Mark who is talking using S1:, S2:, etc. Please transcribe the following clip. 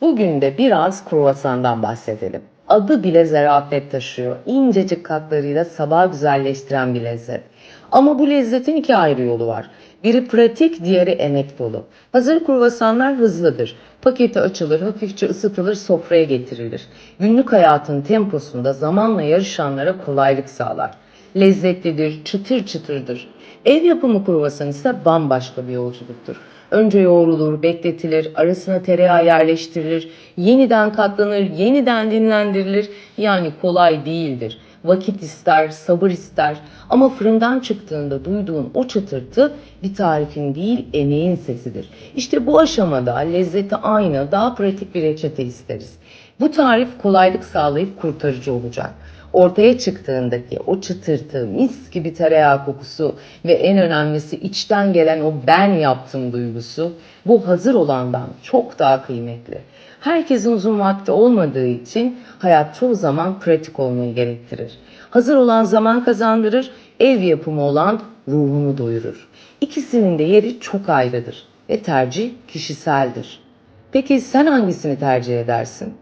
S1: Bugün de biraz kruvasandan bahsedelim. Adı bile zarafet taşıyor. İncecik katlarıyla sabah güzelleştiren bir lezzet. Ama bu lezzetin iki ayrı yolu var. Biri pratik, diğeri emek dolu. Hazır kruvasanlar hızlıdır. Paketi açılır, hafifçe ısıtılır, sofraya getirilir. Günlük hayatın temposunda zamanla yarışanlara kolaylık sağlar. Lezzetlidir, çıtır çıtırdır. Ev yapımı kruvasan ise bambaşka bir yolculuktur. Önce yoğrulur, bekletilir, arasına tereyağı yerleştirilir, yeniden katlanır, yeniden dinlendirilir. Yani kolay değildir. Vakit ister, sabır ister ama fırından çıktığında duyduğun o çıtırtı bir tarifin değil emeğin sesidir. İşte bu aşamada lezzeti aynı, daha pratik bir reçete isteriz. Bu tarif kolaylık sağlayıp kurtarıcı olacak. Ortaya çıktığındaki o çıtırtı, mis gibi tereyağı kokusu ve en önemlisi içten gelen o ben yaptım duygusu bu hazır olandan çok daha kıymetli. Herkesin uzun vakti olmadığı için hayat çoğu zaman pratik olmayı gerektirir. Hazır olan zaman kazandırır, ev yapımı olan ruhunu doyurur. İkisinin de yeri çok ayrıdır ve tercih kişiseldir. Peki sen hangisini tercih edersin?